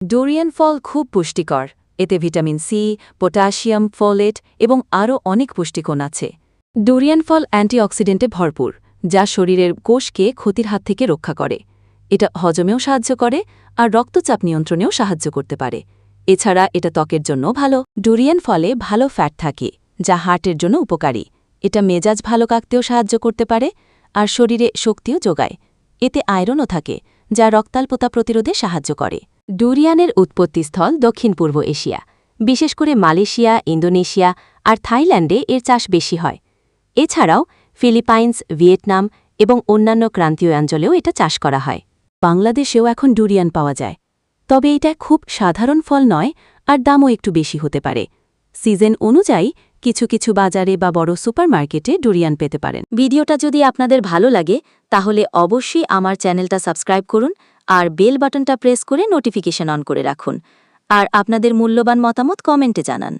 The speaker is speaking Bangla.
ডোরিয়ান ফল খুব পুষ্টিকর, এতে ভিটামিন সি, পটাশিয়াম ফোলেট এবং আরও অনেক পুষ্টিকোণ আছে। ডোরিয়ান ফল অ্যান্টিঅক্সিডেন্টে ভরপুর, যা শরীরের কোষকে ক্ষতির হাত থেকে রক্ষা করে। এটা হজমেও সাহায্য করে আর রক্তচাপ নিয়ন্ত্রণেও সাহায্য করতে পারে। এছাড়া এটা ত্বকের জন্য ভালো। ডোরিয়ান ফলে ভালো ফ্যাট থাকে, যা হার্টের জন্য উপকারী। এটা মেজাজ ভালো কাকতেও সাহায্য করতে পারে আর শরীরে শক্তিও যোগায়। এতে আয়রনও থাকে যা রক্তাল্পতা প্রতিরোধে সাহায্য করে। ডুরিয়ানের উৎপত্তিস্থল দক্ষিণ পূর্ব এশিয়া। বিশেষ করে মালয়েশিয়া, ইন্দোনেশিয়া আর থাইল্যান্ডে এর চাষ বেশি হয়। এছাড়াও ফিলিপাইন্স, ভিয়েতনাম এবং অন্যান্য ক্রান্তীয় অঞ্চলেও এটা চাষ করা হয়। বাংলাদেশেও এখন ডুরিয়ান পাওয়া যায়। তবে এটা খুব সাধারণ ফল নয় আর দামও একটু বেশি হতে পারে। সিজন অনুযায়ী কিছু কিছু বাজারে বা বড় সুপারমার্কেটে ডুরিয়ান পেতে পারেন। ভিডিওটা যদি আপনাদের ভালো লাগে, তাহলে অবশ্যই আমার চ্যানেলটা সাবস্ক্রাইব করুন আর বেল বাটনটা প্রেস করে নোটিফিকেশন অন করে রাখুন। আর আপনাদের মূল্যবান মতামত কমেন্টে জানান।